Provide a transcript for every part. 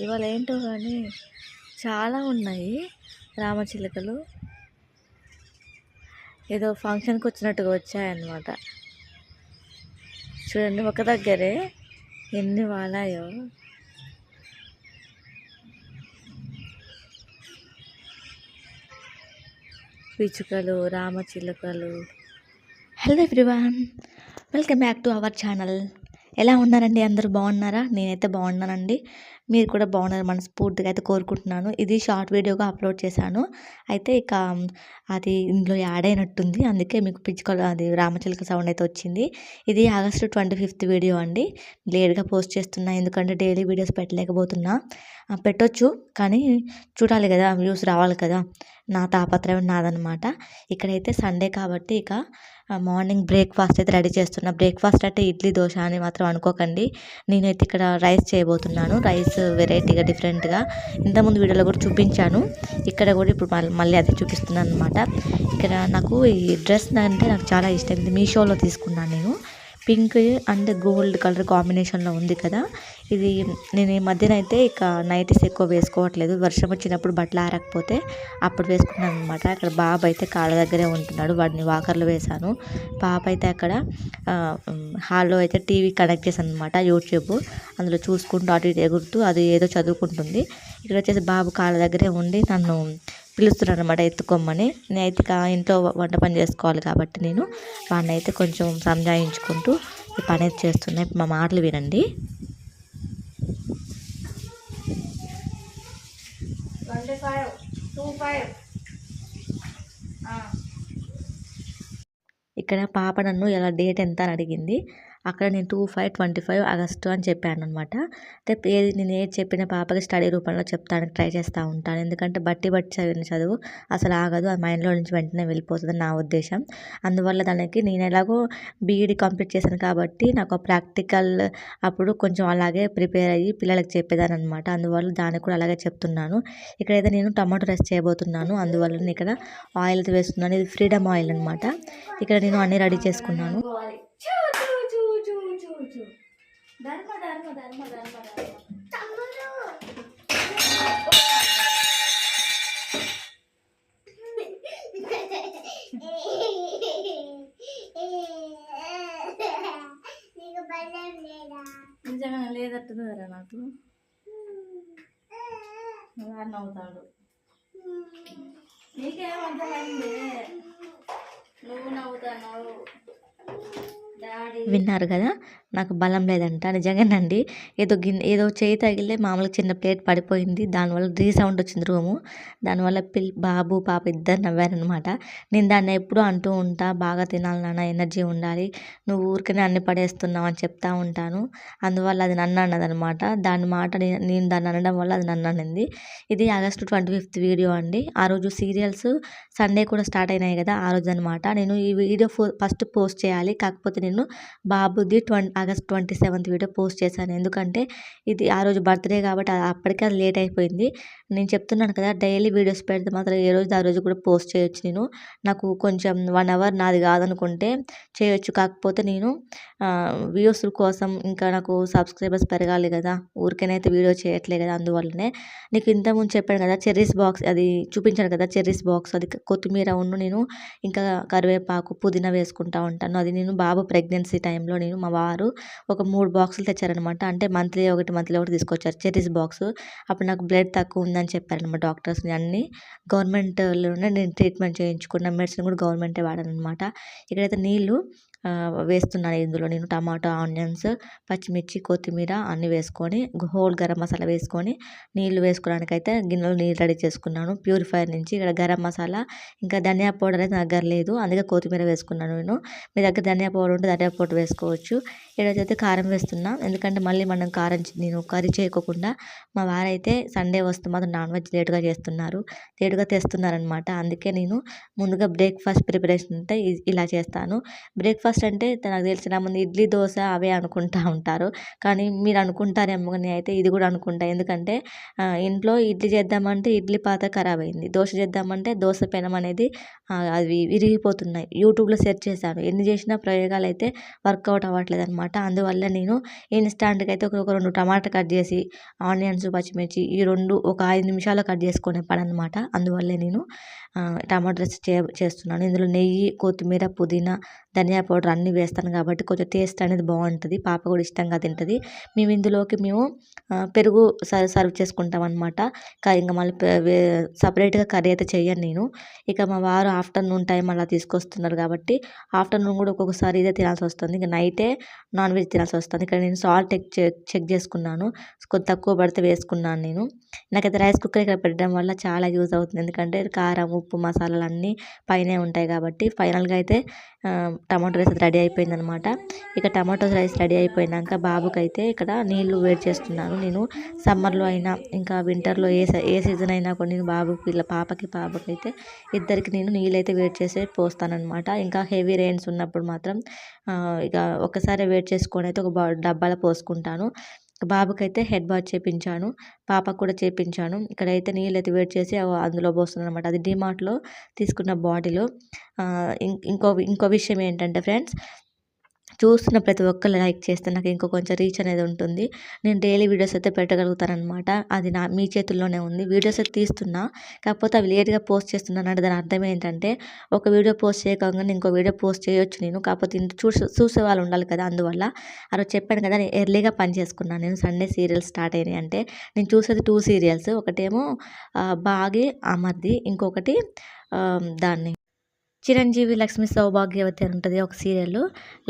ఇవాళ ఏంటో కానీ చాలా ఉన్నాయి రామచిలుకలు. ఏదో ఫంక్షన్కి వచ్చినట్టుగా వచ్చాయన్నమాట. చూడండి ఒక దగ్గరే ఎన్ని వాలాయో. పిచ్చుకలు రామచిలుకలు. Hello everyone welcome back to our channel. ఎలా ఉన్నారండి? అందరూ బాగున్నారా? నేనైతే బాగున్నానండి. మీరు కూడా బాగున్నారు మనస్ఫూర్తిగా అయితే కోరుకుంటున్నాను. ఇది షార్ట్ వీడియోగా అప్లోడ్ చేశాను. అయితే ఇక అది ఇందులో యాడ్ అయినట్టుంది. అందుకే మీకు పిచ్చుకల అది రామచిలుక సౌండ్ అయితే వచ్చింది. ఇది ఆగస్టు ట్వంటీ ఫిఫ్త్ వీడియో అండి. లేట్గా పోస్ట్ చేస్తున్నా ఎందుకంటే డైలీ వీడియోస్ పెట్టలేకపోతున్నా. పెట్టొచ్చు కానీ చూడాలి కదా వ్యూస్ రావాలి కదా. నా తాపత్రయం నాదనమాట ఇక్కడైతే సండే కాబట్టి ఇక మార్నింగ్ బ్రేక్ఫాస్ట్ అయితే రెడీ చేస్తున్నా. బ్రేక్ఫాస్ట్ అంటే ఇడ్లీ దోశ అని మాత్రం అనుకోకండి. నేనైతే ఇక్కడ రైస్ చేయబోతున్నాను. రైస్ వెరైటీగా డిఫరెంట్గా. ఇంతకుముందు వీడియోలో కూడా చూపించాను. ఇక్కడ కూడా ఇప్పుడు మళ్ళీ మళ్ళీ అదే చూపిస్తున్నాను అనమాట ఇక్కడ నాకు ఈ డ్రెస్ అంటే నాకు చాలా ఇష్టం. ఇది మీషోలో తీసుకున్నాను నేను. పింక్ అండ్ గోల్డ్ కలర్ కాంబినేషన్లో ఉంది కదా. ఇది నేను ఈ మధ్యన అయితే ఇక నైటీస్ ఎక్కువ వేసుకోవట్లేదు. వర్షం వచ్చినప్పుడు బట్టలు ఆరకపోతే అప్పుడు వేసుకున్నాను అనమాట అక్కడ బాబు అయితే కాళ్ళ దగ్గరే ఉంటున్నాడు. వాడిని వాకర్లో వేశాను. పాప అయితే అక్కడ హాల్లో అయితే టీవీ కనెక్ట్ చేశాను అనమాట యూట్యూబ్. అందులో చూసుకుంటూ అటు ఇటు ఎగురుతూ అది ఏదో చదువుకుంటుంది. ఇక్కడ వచ్చేసి బాబు కాళ్ళ దగ్గరే ఉండి నన్ను పిలుస్తున్నాను అనమాట ఎత్తుకోమని. నేనైతే ఇంట్లో వంట పని చేసుకోవాలి కాబట్టి నేను వాడిని అయితే కొంచెం సంజాయించుకుంటూ ఈ పని అయితే చేస్తున్నా. ఇప్పుడు మా మాటలు వినండి. ఇక్కడ పాప నన్ను ఎలా డేట్ ఎంత అని అడిగింది. అక్కడ నేను two five twenty five August అని చెప్పాను అనమాట అంటే ఏది నేను ఏది చెప్పిన పాపకి స్టడీ రూపంలో చెప్తానికి ట్రై చేస్తూ ఉంటాను. ఎందుకంటే బట్టి బట్టి చదివిన చదువు అసలు ఆగదు. ఆ మైండ్లో నుంచి వెంటనే వెళ్ళిపోతుంది నా ఉద్దేశం. అందువల్ల దానికి నేను ఎలాగో బీఈడి కంప్లీట్ చేశాను కాబట్టి నాకు ప్రాక్టికల్ అప్పుడు కొంచెం అలాగే ప్రిపేర్ అయ్యి పిల్లలకి చెప్పేదాని అనమాట అందువల్ల దానికి కూడా అలాగే చెప్తున్నాను. ఇక్కడైతే నేను టమాటో రైస్ చేయబోతున్నాను. అందువల్ల నేను ఇక్కడ ఆయిల్ వేస్తున్నాను. ఇది ఫ్రీడమ్ ఆయిల్ అనమాట ఇక్కడ నేను అన్ని రెడీ చేసుకున్నాను. కూర్చో. ధర్మ ధర్మ ధర్మ ధర్మ ధర్మ. నిజంగా లేదట్టుతుందిరా నాకు. వాడిని అవుతాడు నీకేమంటే నువ్వు నవ్వుతావు విన్నారు కదా? నాకు బలం లేదంట నిజంగానండి. ఏదో గిన్నె ఏదో చేయి తగిలే మామూలుగా చిన్న ప్లేట్ పడిపోయింది. దానివల్ల రీసౌండ్ వచ్చింది రూము. దానివల్ల పిల్ బాబు పాప ఇద్దరు నవ్వారనమాట నేను దాన్ని ఎప్పుడూ అంటూ ఉంటా బాగా తినాలి నాన్న ఎనర్జీ ఉండాలి. నువ్వు ఊరికనే అన్ని పడేస్తున్నావు అని చెప్తా ఉంటాను. అందువల్ల అది నన్ను అన్నదనమాట దాని మాట నేను నేను దాన్ని అనడం వల్ల అది నన్ను అనింది. ఇది ఆగస్టు ట్వంటీ ఫిఫ్త్ వీడియో అండి. ఆ రోజు సీరియల్స్ సండే కూడా స్టార్ట్ అయినాయి కదా ఆ రోజు అనమాట నేను ఈ వీడియో ఫస్ట్ పోస్ట్ చేయాలి. కాకపోతే నేను బాబుది twenty August twenty seventh video post చేశాను. ఎందుకంటే ఇది ఆ రోజు బర్త్డే కాబట్టి అప్పటికే అది లేట్ అయిపోయింది. నేను చెప్తున్నాను కదా డైలీ వీడియోస్ పెడితే మాత్రం ఏ రోజు ఆ రోజు కూడా పోస్ట్ చేయొచ్చు నేను. నాకు కొంచెం వన్ అవర్ నాది కాదనుకుంటే చేయొచ్చు. కాకపోతే నేను వ్యూస్ కోసం ఇంకా నాకు సబ్స్క్రైబర్స్ పెరగాలి కదా. ఊరికేనైతే వీడియో చేయట్లే కదా అందువల్లనే. నీకు ఇంతకుముందు చెప్పాను కదా చెర్రీస్ బాక్స్ అది చూపించాను కదా చెర్రీస్ బాక్స్ అది కొత్తిమీర ఉన్ను నేను ఇంకా కరివేపాకు పుదీనా వేసుకుంటా ఉంటాను. అది నేను బాబు ప్రెగ్నెన్సీ టైంలో నేను మా వారు ఒక మూడు బాక్సులు తెచ్చారనమాట అంటే మంత్లీ ఒకటి మంత్లీ ఒకటి తీసుకొచ్చారు. Cherries box. అప్పుడు నాకు బ్లడ్ తక్కువ ఉందని చెప్పారనమాట డాక్టర్స్ అన్ని. గవర్నమెంట్లోనే నేను ట్రీట్మెంట్ చేయించుకున్న మెడిసిన్ కూడా గవర్నమెంటే వాడాను అనమాట ఇక్కడైతే నీళ్ళు వేస్తున్నాను ఇందులో నేను టమాటా ఆనియన్స్ పచ్చిమిర్చి కొత్తిమీర అన్నీ వేసుకొని హోల్ గరం మసాలా వేసుకొని నీళ్ళు వేసుకోవడానికి అయితే గిన్నెలో నీళ్ళు రెడీ చేసుకున్నాను. ప్యూరిఫైర్ నుంచి ఇక్కడ గరం మసాలా ఇంకా ధనియా పౌడర్ అయితే దగ్గర లేదు. అందుకే కొత్తిమీర వేసుకున్నాను నేను. మీ దగ్గర ధనియా పౌడర్ ఉంటే ధనియా పౌడర్ వేసుకోవచ్చు. ఈరోజైతే కారం వేస్తున్నా. ఎందుకంటే మళ్ళీ మనం కారం నేను కర్రీ చేయకోకుండా మా వారైతే సండే వస్తే మాత్రం నాన్ వెజ్ లేటుగా చేస్తున్నారు. లేటుగా తెస్తున్నారనమాట అందుకే నేను ముందుగా బ్రేక్ఫాస్ట్ ప్రిపరేషన్ అంటే ఇలా చేస్తాను. బ్రేక్ఫాస్ట్ అంటే నాకు తెలిసిన మంది ఇడ్లీ దోశ అవే అనుకుంటా ఉంటారు. కానీ మీరు అనుకుంటారేమో కానీ అయితే ఇది కూడా అనుకుంటా. ఎందుకంటే ఇంట్లో ఇడ్లీ చేద్దామంటే ఇడ్లీ పాత ఖరాబ్ అయింది. దోశ చేద్దామంటే దోశ పెనం అనేది అవి విరిగిపోతున్నాయి. యూట్యూబ్లో సెర్చ్ చేశాను. ఎన్ని చేసినా ప్రయోగాలు అయితే వర్కౌట్ అవ్వట్లేదు అనమాట అందువల్ల నేను ఇన్స్టాంట్గా అయితే ఒక రెండు టమాటా కట్ చేసి ఆనియన్స్ పచ్చిమిర్చి ఈ రెండు ఒక ఐదు నిమిషాలు కట్ చేసుకునే పని అనమాట అందువల్లే నేను ఆ, టమాటా చే చేస్తున్నాను. ఇందులో నెయ్యి కొత్తిమీర పుదీనా ధనియా పౌడర్ అన్నీ వేస్తాను కాబట్టి కొంచెం టేస్ట్ అనేది బాగుంటుంది. పాప కూడా ఇష్టంగా తింటుంది. మేము ఇందులోకి మేము పెరుగు సర్వ్ చేసుకుంటాం అనమాట ఇంకా మళ్ళీ సపరేట్గా కర్రీ అయితే చేయను నేను. ఇక మా వారు ఆఫ్టర్నూన్ టైం అలా తీసుకొస్తున్నారు కాబట్టి ఆఫ్టర్నూన్ కూడా ఒక్కొక్కసారి ఇదే తినాల్సి వస్తుంది. ఇంకా నైటే నాన్ వెజ్ తినాల్సి వస్తుంది. ఇక్కడ నేను సాల్ట్ చెక్ చెక్ చేసుకున్నాను. కొద్ది తక్కువ పడితే వేసుకున్నాను నేను. నాకైతే రైస్ కుక్కర్ ఇక్కడ పెట్టడం వల్ల చాలా యూజ్ అవుతుంది. ఎందుకంటే కారం ఉప్పు మసాలాలు అన్నీ పైనే ఉంటాయి కాబట్టి ఫైనల్గా అయితే టమాటో రైస్ రెడీ అయిపోయింది అనమాట ఇక టమాటో రైస్ రెడీ అయిపోయినాక బాబుకైతే అయితే ఇక్కడ నీళ్ళు వేడి చేస్తున్నాను. నేను సమ్మర్లో అయినా ఇంకా వింటర్లో ఏ ఏ సీజన్ అయినా కూడా నేను బాబుకి వీళ్ళ పాపకి పాపకైతే ఇద్దరికి నేను నీళ్ళైతే వేడి చేసి పోస్తానమాట ఇంకా హెవీ రెయిన్స్ ఉన్నప్పుడు మాత్రం ఇక ఒకసారి వేడి చేసుకొని అయితే ఒక డబ్బాలో పోసుకుంటాను. బాబుకైతే హెడ్ బాత్ చేపించాను పాపకు కూడా చేపించాను. ఇక్కడైతే నీళ్ళు అయితే వేడి చేసి అందులో పోస్తున్నాను అనమాట అది డిమార్ట్లో తీసుకున్న బాటిల్. ఇంకో ఇంకో విషయం ఏంటంటే ఫ్రెండ్స్ చూస్తున్న ప్రతి ఒక్కరు లైక్ చేస్తే నాకు ఇంకో కొంచెం రీచ్ అనేది ఉంటుంది. నేను డైలీ వీడియోస్ అయితే పెట్టగలుగుతానమాట అది నా మీ చేతుల్లోనే ఉంది. వీడియోస్ అయితే తీస్తున్నా కాకపోతే అవి లేట్గా పోస్ట్ చేస్తున్నాను అంటే దాని అర్థం ఏంటంటే ఒక వీడియో పోస్ట్ చేయకుండా ఇంకో వీడియో పోస్ట్ చేయొచ్చు నేను. కాకపోతే ఇంత చూసే చూసే వాళ్ళు ఉండాలి కదా అందువల్ల. ఆ రోజు చెప్పాను కదా నేను ఎర్లీగా పని చేసుకున్నాను. నేను సండే సీరియల్స్ స్టార్ట్ అయినాయి అంటే నేను చూసేది టూ సీరియల్స్. ఒకటేమో బాగి అమర్ది ఇంకొకటి దాన్ని. చిరంజీవి లక్ష్మి సౌభాగ్యవతి అని ఉంటుంది ఒక సీరియల్.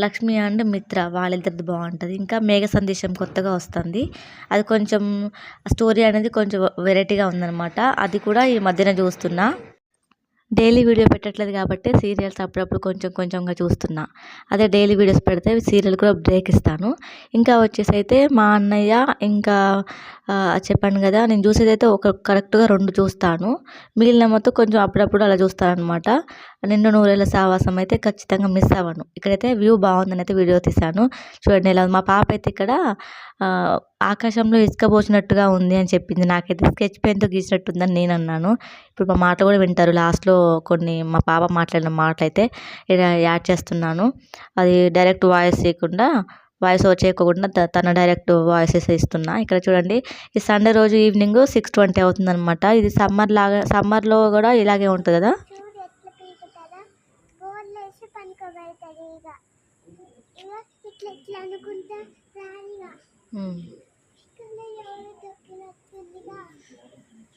లక్ష్మి అండ్ మిత్ర వాళ్ళిద్దరిది బాగుంటుంది. ఇంకా మేఘ సందేశం కొత్తగా వస్తుంది. అది కొంచెం స్టోరీ అనేది కొంచెం వెరైటీగా ఉందన్నమాట. అది కూడా ఈ మధ్యన చూస్తున్నా. డైలీ వీడియో పెట్టట్లేదు కాబట్టి సీరియల్స్ అప్పుడప్పుడు కొంచెం కొంచెంగా చూస్తున్నా. అదే డైలీ వీడియోస్ పెడితే సీరియల్ కూడా బ్రేక్ ఇస్తాను. ఇంకా వచ్చేసి అయితే మా అన్నయ్య ఇంకా చెప్పాను కదా నేను చూసేది అయితే ఒక కరెక్ట్గా రెండు చూస్తాను. మిగిలిన మొత్తం కొంచెం అప్పుడప్పుడు అలా చూస్తాను అనమాట నిండు నూరేళ్ళ సావాసం అయితే ఖచ్చితంగా మిస్ అవ్వను. ఇక్కడైతే వ్యూ బాగుందని అయితే వీడియో తీశాను. చూడండి ఇలా మా పాప అయితే ఇక్కడ ఆకాశంలో ఇసుక పోసినట్టుగా ఉంది అని చెప్పింది. నాకైతే స్కెచ్ పెన్తో గీసినట్టు ఉందని నేను అన్నాను. ఇప్పుడు మా మాట కూడా వింటారు. లాస్ట్లో కొన్ని మా పాప మాట్లాడిన మాటలు అయితే ఇలా యాడ్ చేస్తున్నాను. అది డైరెక్ట్ వాయిస్ చేయకుండా వాయిస్ ఓవర్ చేయకుండా త- తన డైరెక్ట్ వాయిసెస్ ఇస్తున్నా. ఇక్కడ చూడండి ఈ సండే రోజు ఈవినింగ్ సిక్స్ ట్వంటీ అవుతుంది అనమాట ఇది సమ్మర్ లాగా సమ్మర్లో కూడా ఇలాగే ఉంటుంది కదా?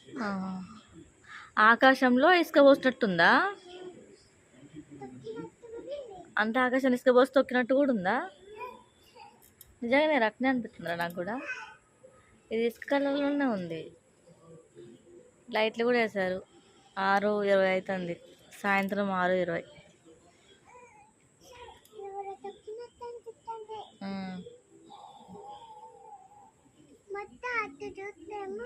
ఇట్లా ఆకాశంలో ఇసుక పోసినట్టుందా అంత ఆకాశం ఇసుక పోసి తొక్కినట్టు కూడా ఉందా? నిజంగానే రక్నే అనిపిస్తుందా నాకు కూడా. ఇది ఇసుక కలర్లోనే ఉంది. లైట్లు కూడా వేశారు. ఆరు ఇరవై అవుతుంది సాయంత్రం ఆరు ఇరవై. మొత్తం అటు చూస్తేమో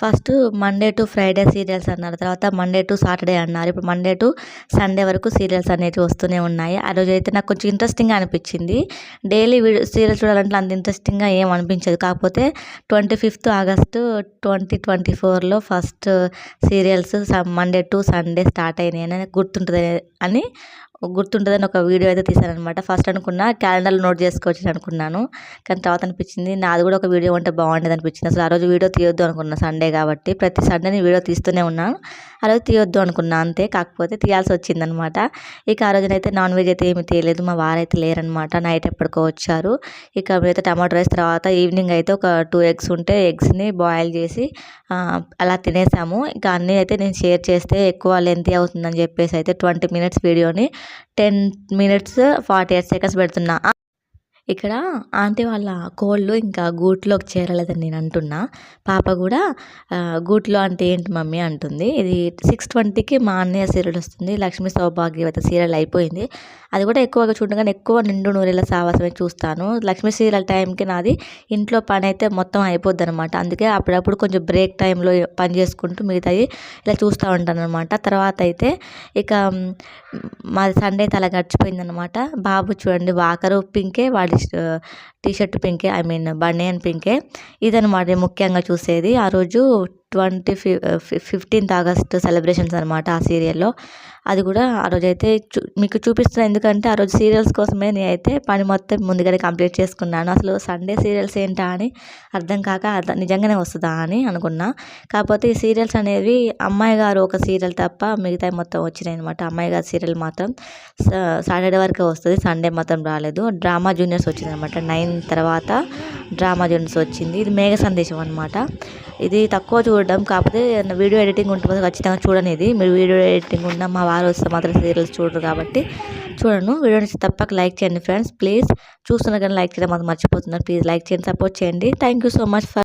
first Monday to Friday serials అన్నారు. తర్వాత మండే టు సాటర్డే అన్నారు. ఇప్పుడు మండే టు సండే వరకు సీరియల్స్ అనేవి వస్తూనే ఉన్నాయి. ఆ రోజు అయితే నాకు కొంచెం ఇంట్రెస్టింగ్గా అనిపించింది. డైలీ వీడియో సీరియల్ చూడాలంటే అంత ఇంట్రెస్టింగ్గా ఏం అనిపించదు. కాకపోతే twenty fifth August twenty twenty ఫోర్లో first serials Monday to Sunday start అయినాయి అని గుర్తుంటుంది అని గుర్తుంటుందని ఒక వీడియో అయితే తీశానమాట ఫస్ట్ అనుకున్నా క్యాలెండర్లో నోట్ చేసుకోవచ్చు అనుకున్నాను. కానీ తర్వాత అనిపించింది నాది కూడా ఒక వీడియో ఉంటే బాగుండేది అనిపించింది. అసలు ఆ రోజు వీడియో తీయొద్దు అనుకున్నా సండే కాబట్టి. ప్రతి సండే నేను వీడియో తీస్తూనే ఉన్నాను ఆ రోజు తీయొద్దు అనుకున్నా అంతే. కాకపోతే తీయాల్సి వచ్చిందనమాట ఇక ఆ రోజునైతే నాన్ వెజ్ అయితే ఏమి తీయలేదు. మా వారైతే లేరనమాట. నైట్ ఎప్పటికో వచ్చారు. ఇక మీరైతే టమాటో రైస్ తర్వాత ఈవినింగ్ అయితే ఒక టూ ఎగ్స్ ఉంటే ఎగ్స్ని బాయిల్ చేసి అలా తినేసాము. ఇక అన్నీ అయితే నేను షేర్ చేస్తే ఎక్కువ లెంతీ అవుతుందని చెప్పేసి అయితే ట్వంటీ మినిట్స్ వీడియోని ten minutes forty eight seconds పెడుతున్నా. ఇక్కడ ఆంటీ వాళ్ళ కోళ్ళు ఇంకా గూట్లోకి చేరలేదని నేను అంటున్నా. పాప కూడా గూట్లో అంటే ఏంటి మమ్మీ అంటుంది. ఇది సిక్స్ ట్వంటీకి మా అన్నయ్య సీరియల్ వస్తుంది. లక్ష్మీ సౌభాగ్యవత సీరియల్ అయిపోయింది. అది కూడా ఎక్కువగా చూడగానే ఎక్కువ నిండు నూరేళ్ళ సావాసమే చూస్తాను. లక్ష్మీ సీరియల్ టైంకి నాది ఇంట్లో పని అయితే మొత్తం అయిపోద్ది అనమాట అందుకే అప్పుడప్పుడు కొంచెం బ్రేక్ టైంలో పని చేసుకుంటూ మిగతాయి ఇలా చూస్తూ ఉంటాను అనమాట తర్వాత అయితే ఇక మాది సండే అయితే అలా గడిచిపోయిందనమాట బాబు చూడండి వాకరు పింకే వాడి టీషర్ట్ పింకే ఐ మీన్ బనియన్ పింకే. ఇదనమాట ముఖ్యంగా చూసేది. ఆ రోజు ట్వంటీ ఫి ఫిఫ్టీన్త్ ఆగస్ట్ సెలబ్రేషన్స్ అనమాట ఆ సీరియల్లో. అది కూడా ఆ రోజు అయితే చూ మీకు చూపిస్తున్నా ఎందుకంటే ఆ రోజు సీరియల్స్ కోసమే నేనైతే పని మొత్తం ముందుగానే కంప్లీట్ చేసుకున్నాను. అసలు సండే సీరియల్స్ ఏంటా అని అర్థం కాక అర్థం నిజంగానే వస్తుందా అని అనుకున్నా. కాకపోతే ఈ సీరియల్స్ అనేవి అమ్మాయి గారు ఒక సీరియల్ తప్ప మిగతా మొత్తం వచ్చినాయి అనమాట అమ్మాయి గారు సీరియల్ మాత్రం సాటర్డే వరకే వస్తుంది సండే మాత్రం రాలేదు. డ్రామా జూనియర్స్ వచ్చింది అనమాట నైన్ తర్వాత డ్రామా జూనియర్స్ వచ్చింది. ఇది మేఘ సందేశం అనమాట ఇది తక్కువ చూడడం కాకపోతే వీడియో ఎడిటింగ్ ఉంటుంది ఖచ్చితంగా చూడని ఇది. మీరు వీడియో ఎడిటింగ్ ఉన్న మా వారు వస్తే మాత్రం సీరియల్స్ చూడరు కాబట్టి చూడను. వీడియో నుంచి తప్పక లైక్ చేయండి ఫ్రెండ్స్. ప్లీజ్ చూస్తున్నా కానీ లైక్ చేయడం మాత్రం మర్చిపోతున్నారు. ప్లీజ్ లైక్ చేయండి సపోర్ట్ చేయండి. Thank you so much for